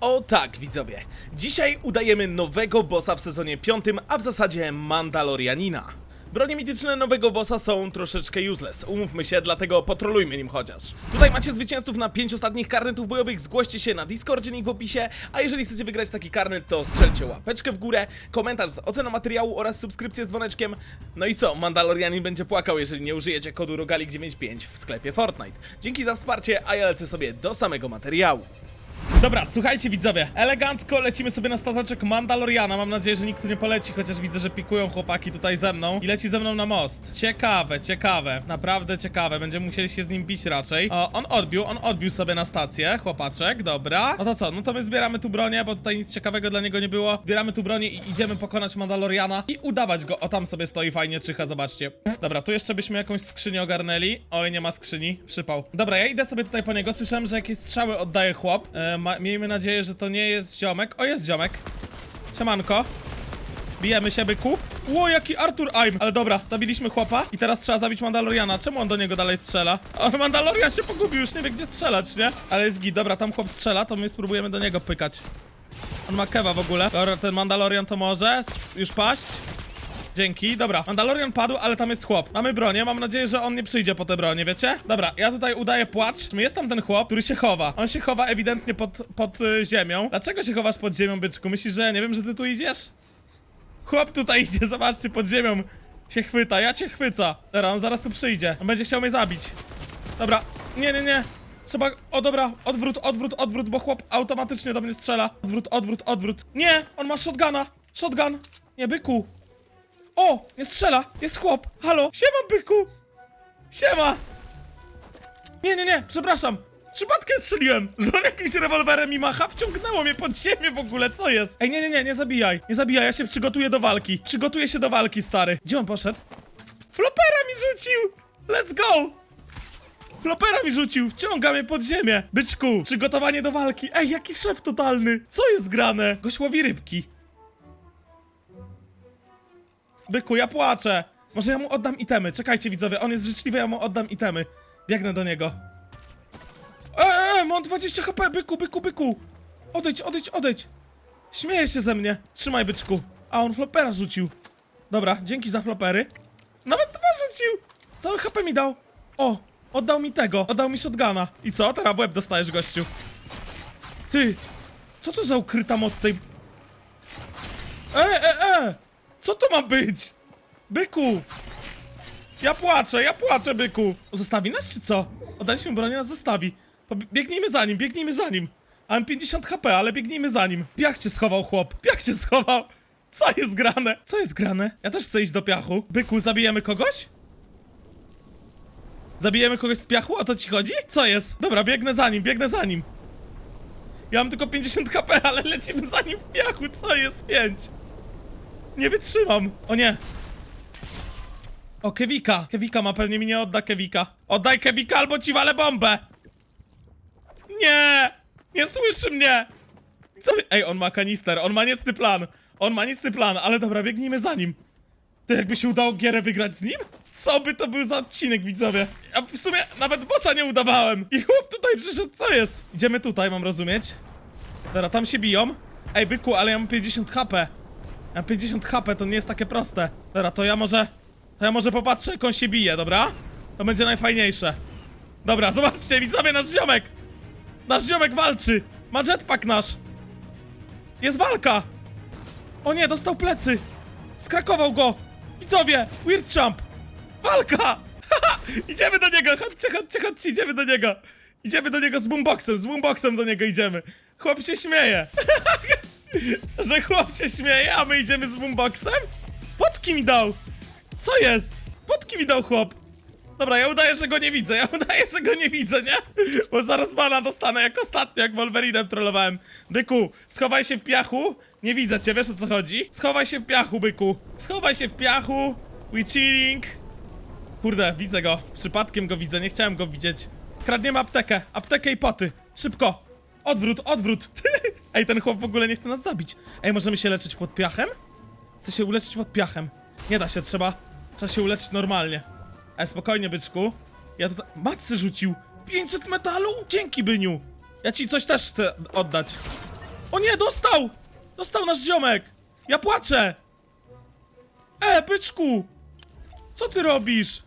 O tak, widzowie. Dzisiaj udajemy nowego bossa w sezonie piątym, a w zasadzie Mandalorianina. Bronie mityczne nowego bossa są troszeczkę useless, umówmy się, dlatego potrolujmy nim chociaż. Tutaj macie zwycięzców na 5 ostatnich karnetów bojowych, zgłoście się na Discordzie, link w opisie, a jeżeli chcecie wygrać taki karnet, to strzelcie łapeczkę w górę, komentarz z oceną materiału oraz subskrypcję z dzwoneczkiem. No i co, Mandalorianin będzie płakał, jeżeli nie użyjecie kodu ROGALIK95 w sklepie Fortnite. Dzięki za wsparcie, a ja lecę sobie do samego materiału. Dobra, słuchajcie widzowie, elegancko lecimy sobie na stateczek Mandaloriana, mam nadzieję, że nikt tu nie poleci, chociaż widzę, że pikują chłopaki tutaj ze mną i leci ze mną na most. Ciekawe, ciekawe, naprawdę ciekawe, będziemy musieli się z nim bić raczej. O, on odbił, on odbił sobie na stację, chłopaczek, dobra. No to co, no to my zbieramy tu bronię, bo tutaj nic ciekawego dla niego nie było. Zbieramy tu bronię i idziemy pokonać Mandaloriana i udawać go, o tam sobie stoi fajnie czyha, zobaczcie. Dobra, tu jeszcze byśmy jakąś skrzynię ogarnęli. Oj, nie ma skrzyni, przypał. Dobra, ja idę sobie tutaj po niego, słyszałem, że jakieś strzały oddaje chłop. E, ma, miejmy nadzieję, że to nie jest ziomek. O, jest ziomek. Siemanko. Bijemy się, byku. Ło, jaki Arthur Aim. Ale dobra, zabiliśmy chłopa i teraz trzeba zabić Mandaloriana. Czemu on do niego dalej strzela? O, Mandalorian się pogubił, już nie wie gdzie strzelać, nie? Ale jest git, dobra, tam chłop strzela, to my spróbujemy do niego pykać. On ma kewa w ogóle. Dobra, ten Mandalorian to może już paść. Dzięki, dobra. Mandalorian padł, ale tam jest chłop. Mamy bronię, mam nadzieję, że on nie przyjdzie po te bronie, wiecie? Dobra, ja tutaj udaję płacz. Jest tam ten chłop, który się chowa. On się chowa ewidentnie pod, pod y, ziemią. Dlaczego się chowasz pod ziemią, byczku? Myślisz, że nie wiem, że ty tu idziesz? Chłop tutaj idzie, zobaczcie, pod ziemią się chwyta. Ja cię chwyca. Dobra, on zaraz tu przyjdzie. On będzie chciał mnie zabić. Dobra, nie, nie, nie. Trzeba. O dobra, odwrót, odwrót, odwrót, bo chłop automatycznie do mnie strzela. Odwrót, odwrót, odwrót. Nie! On ma shotguna! Shotgun! Nie, byku! O! Nie strzela! Jest chłop! Halo! Siema, byku! Siema! Nie, nie, nie, przepraszam! Przypadkiem strzeliłem! Że on jakimś rewolwerem mi macha, wciągnęło mnie pod ziemię w ogóle, co jest? Ej, nie, nie, nie, nie zabijaj! Nie zabijaj, ja się przygotuję do walki. Przygotuję się do walki, stary. Gdzie on poszedł? Flopera mi rzucił! Let's go! Flopera mi rzucił, wciąga mnie pod ziemię. Byczku, przygotowanie do walki. Ej, jaki szef totalny. Co jest grane? Gość łowi rybki. Byku, ja płaczę. Może ja mu oddam itemy. Czekajcie, widzowie, on jest życzliwy, ja mu oddam itemy. Biegnę do niego. Eee, mam 20 HP, byku, byku, byku. Odejdź, odejdź, odejdź. Śmieje się ze mnie. Trzymaj, byczku. A on flopera rzucił. Dobra, dzięki za flopery. Nawet dwa rzucił. Cały HP mi dał. O, oddał mi tego. Oddał mi shotguna. I co? Teraz w łeb dostajesz, gościu. Ty, co to za ukryta moc tej... E, e, e! Co to ma być? Byku! Ja płaczę, ja płaczę, byku! Zostawi nas, czy co? Oddaliśmy bronię, nas zostawi. Biegnijmy za nim, biegnijmy za nim. Mam 50 HP, ale biegnijmy za nim. Jak się schował, chłop? Jak się schował? Co jest grane? Co jest grane? Ja też chcę iść do piachu. Byku, zabijemy kogoś? Zabijemy kogoś z piachu? O to ci chodzi? Co jest? Dobra, biegnę za nim, biegnę za nim. Ja mam tylko 50 HP, ale lecimy za nim w piachu. Co jest? 5. Nie wytrzymam. O nie. O, Kewika. Kewika ma pewnie mi nie odda Kewika. Oddaj Kewika albo ci walę bombę. Nie. Nie słyszy mnie. Co? Ej, on ma kanister. On ma niecny plan. On ma niecny plan, ale dobra, biegnijmy za nim. To jakby się udało gierę wygrać z nim? Co by to był za odcinek, widzowie? Ja w sumie nawet bossa nie udawałem. I chłop tutaj przyszedł, co jest? Idziemy tutaj, mam rozumieć. Dobra, tam się biją. Ej, byku, ale ja mam 50 HP. Mam 50 HP, to nie jest takie proste. Dobra, to ja może... To ja może popatrzę, jak on się bije, dobra? To będzie najfajniejsze. Dobra, zobaczcie, widzowie, nasz ziomek! Nasz ziomek walczy! Ma jetpack nasz! Jest walka! O nie, dostał plecy! Skrakował go! Widzowie! Weird Jump! Walka! Idziemy do niego! Chodźcie, chodźcie, chodźcie, idziemy do niego! Idziemy do niego z boomboxem, z boomboxem do niego idziemy! Chłop się śmieje! Że chłop się śmieje, a my idziemy z boomboxem? Potki mi dał! Co jest? Potki mi dał chłop! Dobra, ja udaję, że go nie widzę, ja udaję, że go nie widzę, nie? Bo zaraz mana dostanę, jak ostatnio, jak Wolverinem trollowałem. Byku, schowaj się w piachu. Nie widzę cię, wiesz o co chodzi? Schowaj się w piachu, byku. Schowaj się w piachu. We chilling. Kurde, widzę go. Przypadkiem go widzę, nie chciałem go widzieć. Kradniemy aptekę, aptekę i poty. Szybko. Odwrót, odwrót. Ej, ten chłop w ogóle nie chce nas zabić. Ej, możemy się leczyć pod piachem? Chcę się uleczyć pod piachem. Nie da się, trzeba... Trzeba się uleczyć normalnie. Ej, spokojnie, byczku. Ja tutaj... Matcy rzucił! 500 metalu? Dzięki, Byniu! Ja ci coś też chcę oddać. O nie, dostał! Dostał nasz ziomek! Ja płaczę! E, byczku! Co ty robisz?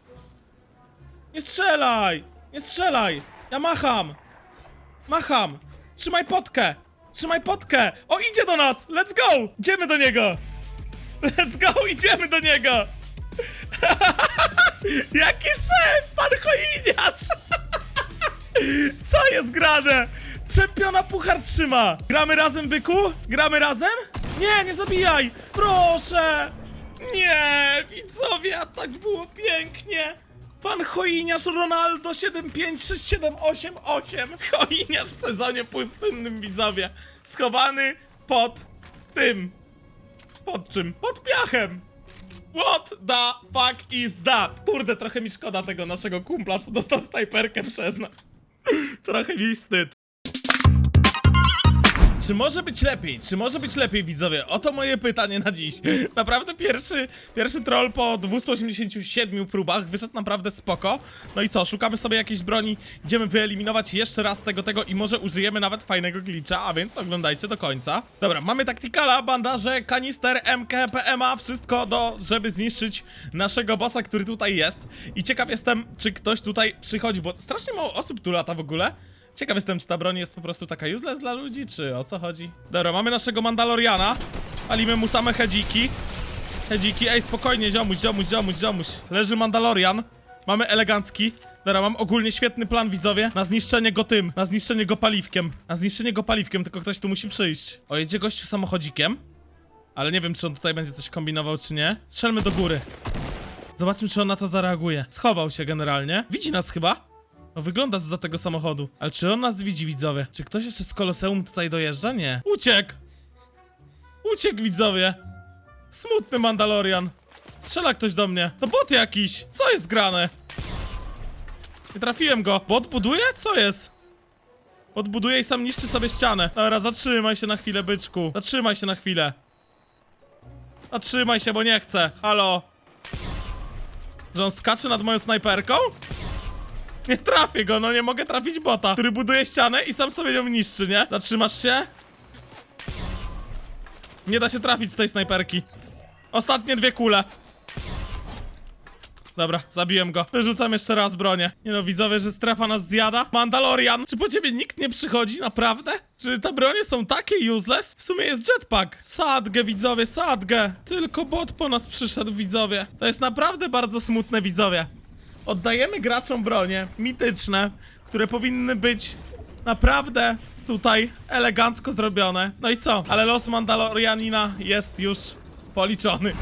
Nie strzelaj! Nie strzelaj! Ja macham! Macham! Trzymaj potkę! Trzymaj potkę! O, idzie do nas! Let's go! Idziemy do niego! Let's go! Idziemy do niego! Jaki szef! Pan Choiniarz! Co jest grane? Czempiona puchar trzyma! Gramy razem, byku? Gramy razem? Nie, nie zabijaj! Proszę! Nie, widzowie, a tak było pięknie! Pan Choiniarz Ronaldo 756788 Choiniarz w sezonie pustynnym, widzowie! Schowany pod tym. Pod czym? Pod piachem! What the fuck is that? Kurde, trochę mi szkoda tego naszego kumpla, co dostał snajperkę przez nas. Trochę mi wstyd. Czy może być lepiej? Czy może być lepiej, widzowie? Oto moje pytanie na dziś. Naprawdę pierwszy, pierwszy troll po 287 próbach wyszedł naprawdę spoko. No i co, szukamy sobie jakiejś broni, idziemy wyeliminować jeszcze raz tego, tego i może użyjemy nawet fajnego glitcha, a więc oglądajcie do końca. Dobra, mamy taktikala, bandaże, kanister, MK, PMA, wszystko do, żeby zniszczyć naszego bossa, który tutaj jest. I ciekaw jestem, czy ktoś tutaj przychodzi, bo strasznie mało osób tu lata w ogóle. Ciekaw jestem, czy ta broń jest po prostu taka useless dla ludzi, czy o co chodzi? Dobra, mamy naszego Mandaloriana. Palimy mu same hedziki. Hedziki, ej, spokojnie, ziomuś, ziomuś, ziomuś, ziomuś. Leży Mandalorian. Mamy elegancki. Dobra, mam ogólnie świetny plan, widzowie, na zniszczenie go tym, na zniszczenie go paliwkiem. Na zniszczenie go paliwkiem, tylko ktoś tu musi przyjść. O, jedzie gościu samochodzikiem. Ale nie wiem, czy on tutaj będzie coś kombinował, czy nie. Strzelmy do góry. Zobaczmy, czy on na to zareaguje. Schował się generalnie. Widzi nas chyba. No wygląda za tego samochodu. Ale czy on nas widzi, widzowie? Czy ktoś jeszcze z Koloseum tutaj dojeżdża? Nie. Uciekł! Uciekł, widzowie! Smutny Mandalorian. Strzela ktoś do mnie. To bot jakiś. Co jest grane? Nie trafiłem go. Bot buduje? Co jest? Bot buduje i sam niszczy sobie ścianę. Dobra, zatrzymaj się na chwilę, byczku. Zatrzymaj się na chwilę. Zatrzymaj się, bo nie chcę. Halo. Że on skacze nad moją snajperką? Nie trafię go, no nie mogę trafić bota, który buduje ścianę i sam sobie ją niszczy, nie? Zatrzymasz się? Nie da się trafić z tej snajperki. Ostatnie dwie kule. Dobra, zabiłem go. Wyrzucam jeszcze raz bronię. Nie no, widzowie, że strefa nas zjada. Mandalorian, czy po ciebie nikt nie przychodzi, naprawdę? Czy te bronie są takie useless? W sumie jest jetpack. Sadgę, widzowie, sadgę. Tylko bot po nas przyszedł, widzowie. To jest naprawdę bardzo smutne, widzowie. Oddajemy graczom bronie mityczne, które powinny być naprawdę tutaj elegancko zrobione. No i co? Ale los Mandalorianina jest już policzony.